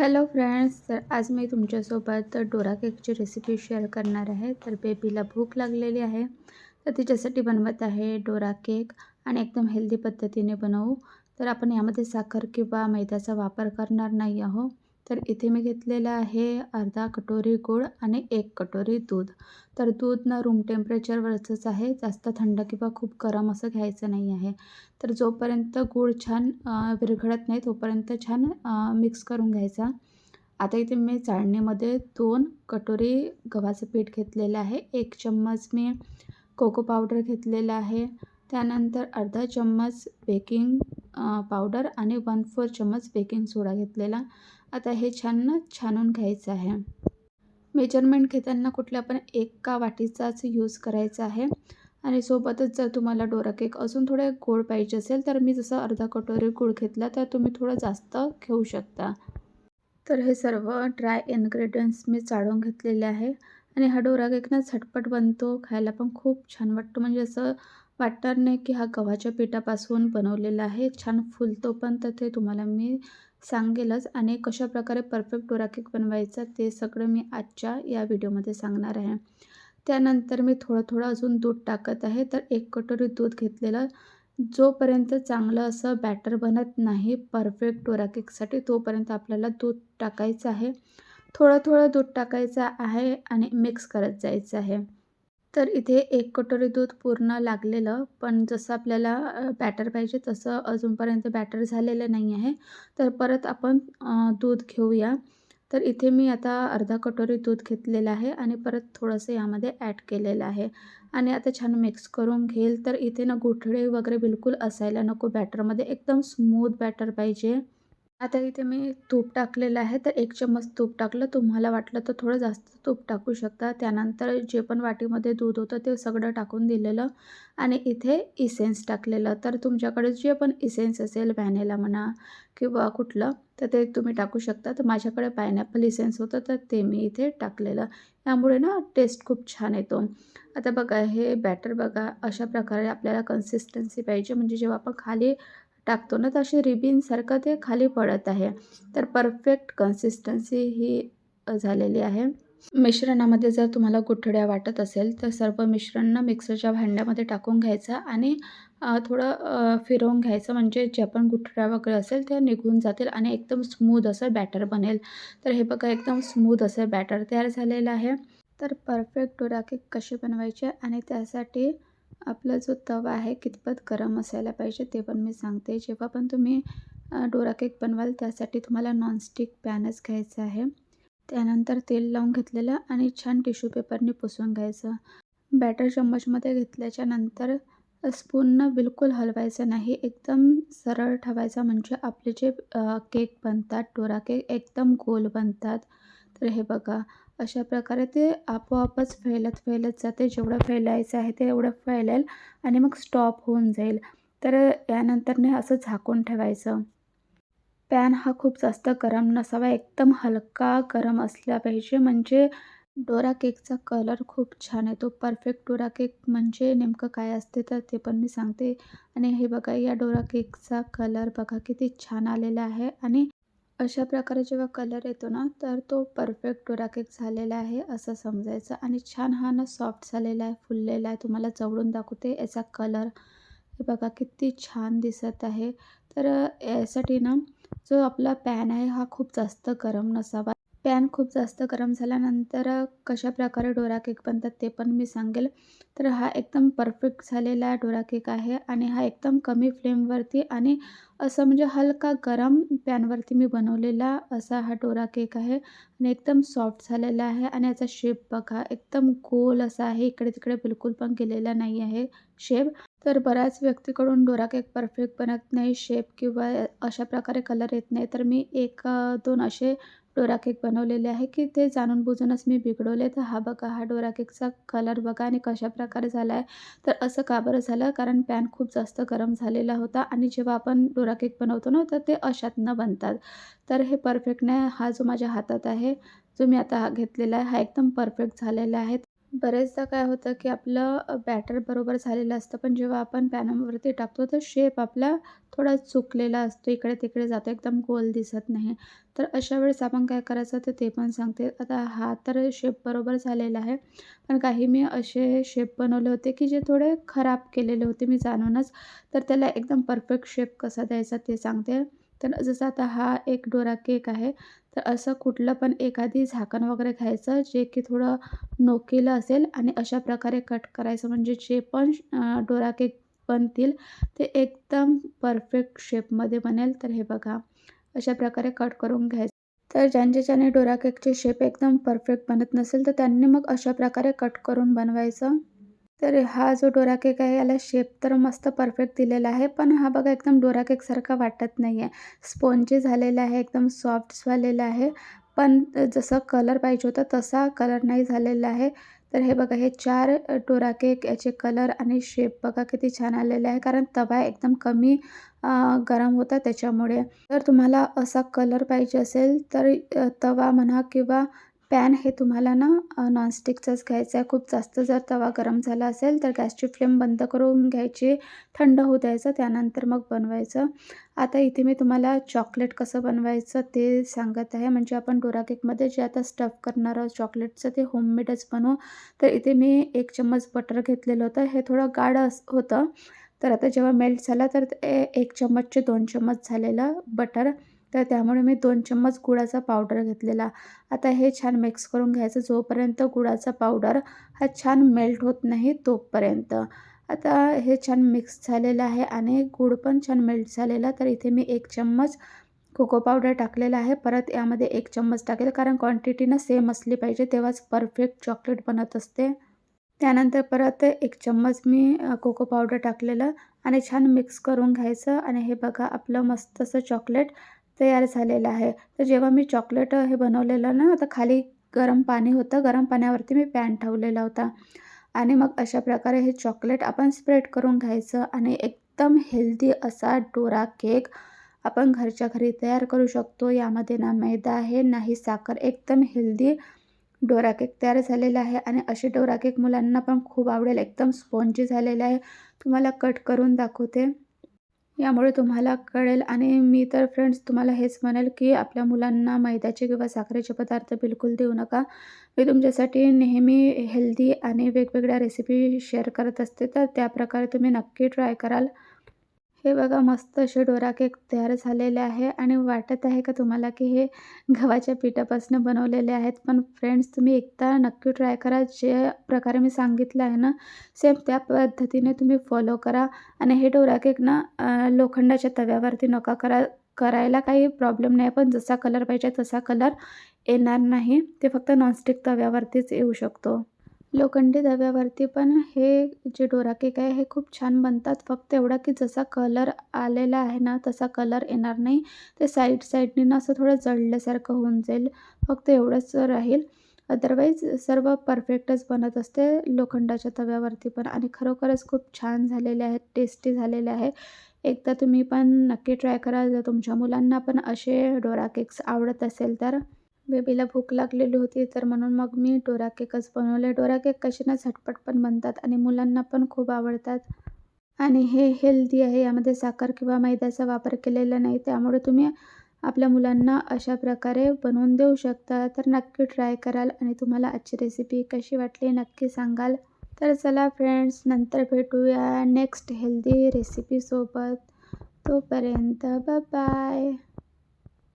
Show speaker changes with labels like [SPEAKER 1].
[SPEAKER 1] Hello friends तर आज मी तुमच्यासोबत डोरा केकची रेसिपी शेअर करणार आहे. तर बेबीला भूक लागलेली आहे. तर तिच्यासाठी बनवत आहे डोरा केक आणि एकदम हेल्दी पद्धतीने बनवू. तर आपण यामध्ये साखर किंवा मैद्याचा वापर करणार नाही आहो तर इथे मी घेतलेलं आहे अर्धा कटोरी गूळ आणि एक कटोरी दूध. तर दूध ना रूम टेम्परेचरवरचंच आहे. जास्त थंड किंवा खूप गरम असं घ्यायचं नाही आहे. तर जोपर्यंत गूळ छान विरघळत नाही तोपर्यंत छान मिक्स करून घ्यायचा. आता इथे मी चाळणीमध्ये दोन कटोरी गव्हाचं पीठ घेतलेलं आहे. एक चम्मच मी कोको पावडर घेतलेला आहे. त्यानंतर अर्धा चम्मच बेकिंग पावडर आणि वन फोर चम्मच बेकिंग सोडा घेतलेला. आता हे छान छानून घ्यायचं आहे. मेजरमेंट घेताना कुठल्या पण एका वाटीचाच यूज करायचा आहे. आणि सोबतच जर तुम्हाला डोरा केक अजून थोडे गोड पाहिजे असेल तर मी जसं अर्धा कटोरी गूळ घेतला तर तुम्ही थोडं जास्त घेऊ शकता. तर हे सर्व ड्राय इन्ग्रेडियंट्स मी चाळून घेतलेले आहे. आणि हा डोरा केक ना झटपट बनतो खायला पण खूप छान वाटतो. म्हणजे असं वाटणार नाही की हा गव्हाच्या पिठापासून बनवलेला आहे. छान फुलतो पण तर ते तुम्हाला मी सांगेलच आणि कशाप्रकारे परफेक्ट डोरा केक बनवायचा ते सगळं मी आजच्या या व्हिडिओमध्ये सांगणार आहे. त्यानंतर मी थोडं थोडं अजून दूध टाकत आहे तर एक कटोरी दूध घेतलेलं. जोपर्यंत चांगलं असं बॅटर बनत नाही परफेक्ट डोरा केकसाठी तोपर्यंत आपल्याला दूध टाकायचं आहे. थोडं थोडं दूध टाकायचं आहे आणि मिक्स करत जायचं आहे. तर इथे एक कटोरी दूध पूर्ण लागलेलं पण जसं आपल्याला बॅटर पाहिजे तसं अजूनपर्यंत बॅटर झालेलं नाही आहे. तर परत आपण दूध घेऊया. तर इथे मी आता अर्धा कटोरी दूध घेतलेलं आहे आणि परत थोडंसं यामध्ये ॲड केलेलं आहे. आणि आता छान मिक्स करून घेईल. तर इथे ना गुठळे वगैरे बिलकुल असायला नको. बॅटरमध्ये एकदम स्मूथ बॅटर पाहिजे. आता इथे मी तूप टाकलेलं आहे तर एक चम्मच तूप टाकलं. तुम्हाला वाटलं तर थोडं जास्त तूप टाकू शकता. त्यानंतर जे पण वाटीमध्ये दूध होतं ते सगळं टाकून दिलेलं. आणि इथे इसेन्स टाकलेलं. तर तुमच्याकडे जे पण इसेन्स असेल व्हॅनेला म्हणा किंवा कुठलं तर ते तुम्ही टाकू शकता. तर माझ्याकडे पायनॅपल इसेन्स होतं तर ते मी इथे टाकलेलं. त्यामुळे ना टेस्ट खूप छान येतो. आता बघा हे बॅटर बघा अशा प्रकारे आपल्याला कन्सिस्टन्सी पाहिजे. म्हणजे जेव्हा आपण खाली टाकतो ना तर अशी रिबिनसारखं ते खाली पडत आहे. तर परफेक्ट कन्सिस्टन्सी ही झालेली आहे. मिश्रणामध्ये जर तुम्हाला गुठड्या वाटत असेल तर सर्व मिश्रण मिक्सरच्या भांड्यामध्ये टाकून घ्यायचं आणि थोडं फिरवून घ्यायचं. म्हणजे जे पण गुठड्या वगैरे असेल त्या निघून जातील आणि एकदम स्मूद असं बॅटर बनेल. तर हे बघा एकदम स्मूद असं बॅटर तयार झालेलं आहे. तर परफेक्ट डोरा केक कसे बनवायचे? आणि त्यासाठी आपला जो तवा आहे कितपत गरम असायला पाहिजे ते पण मी सांगते. जेव्हा पण तुम्ही डोरा केक बनवाल त्यासाठी तुम्हाला नॉनस्टिक पॅनच घ्यायचं आहे. त्यानंतर तेल लावून घेतलेलं आणि छान टिश्यू पेपरने पुसून घ्यायचं. बॅटर चम्मचमध्ये घेतल्याच्या नंतर स्पूननं बिलकुल हलवायचं नाही. एकदम सरळ ठेवायचा म्हणजे आपले जे केक बनतात डोरा केक एकदम गोल बनतात. तर हे बघा अशा प्रकारे ते आपोआपच फैलत फैलत जाते. जेवढं फैलायचं आहे ते एवढं फैलेल आणि मग स्टॉप होऊन जाईल. तर यानंतरने असं झाकून ठेवायचं. पॅन हा खूप जास्त गरम नसावा एकदम हलका गरम असला पाहिजे. म्हणजे डोरा केकचा कलर खूप छान येतो परफेक्ट डोरा केक म्हणजे नेमकं काय असते तर ते पण मी सांगते. आणि हे बघा या डोरा केकचा कलर बघा किती छान आलेला आहे. आणि अशा प्रकारे जेव्हा कलर येतो ना तर तो परफेक्ट डोरा केक झालेला आहे असं समजायचं. आणि छान हा ना सॉफ्ट झालेला आहे फुललेला आहे. तुम्हाला जवळून दाखवते याचा कलर हे बघा किती छान दिसत आहे. तर यासाठी ना जो आपला पॅन आहे हा खूप जास्त गरम नसावा. पॅन खूप जास्त गरम झाल्यानंतर कशा प्रकारे डोरा केक बनतात ते पण मी सांगेल. तर हा एकदम परफेक्ट झालेला डोरा केक आहे आणि हा एकदम कमी फ्लेमवरती आणि असं म्हणजे हलका गरम पॅनवरती मी बनवलेला असा हा डोरा केक आहे आणि एकदम सॉफ्ट झालेला आहे आणि याचा शेप बघा एकदम गोल असा आहे. इकडे तिकडे बिलकुल पण केलेला नाही आहे शेप. तर बऱ्याच व्यक्तीकडून डोरा केक परफेक्ट बनत नाही शेप किंवा अशा प्रकारे कलर येत नाही. तर मी एक दोन असे डोरा केक बनवलेले आहे की ते जाणून बुजूनच मी बिघडवले. तर हा बघा हा डोरा केकचा कलर बघा आणि कशा प्रकारे झाला आहे तर असं का बरं झालं? कारण पॅन खूप जास्त गरम झालेला होता आणि जेव्हा आपण डोरा केक बनवतो ना तर ते अशातनं बनतात. तर हे परफेक्ट नाही हा जो माझ्या हातात आहे जो मी आता घेतलेला आहे हा एकदम परफेक्ट झालेला आहे. बरेचदा काय होतं की आपलं बॅटर बरोबर झालेलं असतं पण जेव्हा आपण पॅनवरती टाकतो तर शेप आपला थोडा चुकलेला असतो. इकडे तिकडे जातो. एकदम गोल दिसत नाही. तर अशा वेळेस आपण काय करायचं तर ते पण सांगते. आता हा तर शेप बरोबर झालेला आहे. पण काही मी असे शेप बनवले होते की जे थोडे खराब केलेले होते मी जाणूनच. तर त्याला एकदम परफेक्ट शेप कसा द्यायचा ते सांगते. तर जसं आता हा एक डोरा केक आहे तर असं कुठलं पण एखादी झाकण वगैरे घ्यायचं जे की थोडं नोकीलं असेल आणि अशा प्रकारे कट करायचं. म्हणजे जे पण डोरा केक बनतील ते एकदम परफेक्ट शेपमध्ये बनेल. तर हे बघा अशा प्रकारे कट करून घ्यायचं. तर ज्यांच्या ज्याने डोरा केकचे शेप एकदम परफेक्ट बनत नसेल तर त्यांनी मग अशा प्रकारे कट करून बनवायचं. तर हा जो डोरा केक आहे याला शेप तर मस्त परफेक्ट दिलेला आहे पण हा बघा एकदम डोरा केकसारखा वाटत नाही आहे स्पोंजी झालेला आहे एकदम सॉफ्ट झालेला आहे पण जसं कलर पाहिजे होता तसा कलर नाही झालेला आहे. तर हे बघा हे चार डोरा केक याचे कलर आणि शेप बघा किती छान आलेले आहे कारण तवा एकदम कमी गरम होता त्याच्यामुळे. तर तुम्हाला असा कलर पाहिजे असेल तर तवा म्हणा किंवा पॅन हे तुम्हाला ना नॉनस्टिकचंच घ्यायचं आहे. खूप जास्त जर तवा गरम झाला असेल तर गॅसची फ्लेम बंद करून घ्यायची. थंड होऊ द्यायचं त्यानंतर मग बनवायचं. आता इथे मी तुम्हाला चॉकलेट कसं बनवायचं ते सांगत आहे. म्हणजे आपण डोरा केकमध्ये जे आता स्टफ करणार आहोत चॉकलेटचं ते होममेडच बनवू. तर इथे मी एक चम्मच बटर घेतलेलं होतं. हे थोडं गाढ होतं. तर आता जेव्हा मेल्ट झाला तर एक चम्मचचे दोन चम्मच झालेलं बटर तर त्यामुळे मी दोन चम्मच गुळाचा पावडर घेतलेला. आता हे छान मिक्स करून घ्यायचं. जोपर्यंत गुळाचा पावडर हा छान मेल्ट होत नाही तोपर्यंत. आता हे छान मिक्स झालेलं आहे आणि गुड पण छान मेल्ट झालेला. तर इथे मी एक चम्मच कोको पावडर टाकलेला आहे. परत यामध्ये एक चम्मच टाकेल कारण क्वांटिटी ना सेम असली पाहिजे तेव्हाच परफेक्ट चॉकलेट बनत असते. त्यानंतर परत एक चम्मच मी कोको पावडर टाकलेलं आणि छान मिक्स करून घ्यायचं. आणि हे बघा आपलं मस्त असं चॉकलेट तयार झालेलं आहे. तर जेव्हा मी चॉकलेट हे बनवलेलं ना आता खाली गरम पाणी होतं. गरम पाण्यावरती मी पॅन ठेवलेला होता. आणि मग अशा प्रकारे हे चॉकलेट आपण स्प्रेड करून घ्यायचं आणि एकदम हेल्दी असा डोरा केक आपण घरच्या घरी तयार करू शकतो. यामध्ये ना मैदा आहे नाही साखर एकदम हेल्दी डोरा केक तयार झालेला आहे. आणि असे डोरा केक मुलांना पण खूप आवडेल. एकदम स्पॉन्जी झालेला आहे. तुम्हाला कट करून दाखवते. यामुळे तुम्हाला कळेल आणि मी तर फ्रेंड्स तुम्हाला हेच म्हणेल की आपल्या मुलांना मैद्याचे किंवा साखरेचे पदार्थ बिलकुल देऊ नका. मी तुमच्यासाठी नेहमी हेल्दी आणि वेगवेगळ्या रेसिपी शेअर करत असते तर त्याप्रकारे तुम्ही नक्की ट्राय कराल. हे बघा मस्त असे डोरा केक तयार झालेले आहे आणि वाटत आहे का तुम्हाला की हे गव्हाच्या पिठापासून बनवलेले आहेत. पण फ्रेंड्स तुम्ही एकदा नक्की ट्राय करा. जे प्रकारे मी सांगितलं आहे ना सेम त्या पद्धतीने तुम्ही फॉलो करा. आणि हे डोरा केक ना लोखंडाच्या तव्यावरती नका करा करायला काही प्रॉब्लेम नाही. पण जसा कलर पाहिजे तसा कलर येणार नाही. ते फक्त नॉनस्टिक तव्यावरतीच येऊ शकतो. लोखंडी तव्यावरती पण हे जे डोरा केक आहे हे खूप छान बनतात. फक्त एवढा की जसा कलर आलेला आहे ना तसा कलर येणार नाही. ते साईड साईडने ना असं थोडं जळल्यासारखं होऊन जाईल. फक्त एवढंच राहील. अदरवाईज सर्व परफेक्टच बनत असते लोखंडाच्या तव्यावरती पण. आणि खरोखरच खूप छान झालेले आहेत टेस्टी झालेले आहे. एकदा तुम्ही पण नक्की ट्राय करा. जर तुमच्या मुलांना पण असे डोरा केक्स आवडत असेल तर. बेबीला भूक लागलेली होती तर म्हणून मग मी डोरा केकच बनवले. डोरा केक कसे ना झटपट पण बनतात आणि मुलांना पण खूप आवडतात. आणि हे हेल्दी आहे यामध्ये साखर किंवा मैद्याचा वापर केलेला नाही. त्यामुळे तुम्ही आपल्या मुलांना अशा प्रकारे बनवून देऊ शकता. तर नक्की ट्राय कराल आणि तुम्हाला आजची रेसिपी कशी वाटली नक्की सांगाल. तर चला फ्रेंड्स नंतर भेटूया नेक्स्ट हेल्दी रेसिपीसोबत तोपर्यंत बाय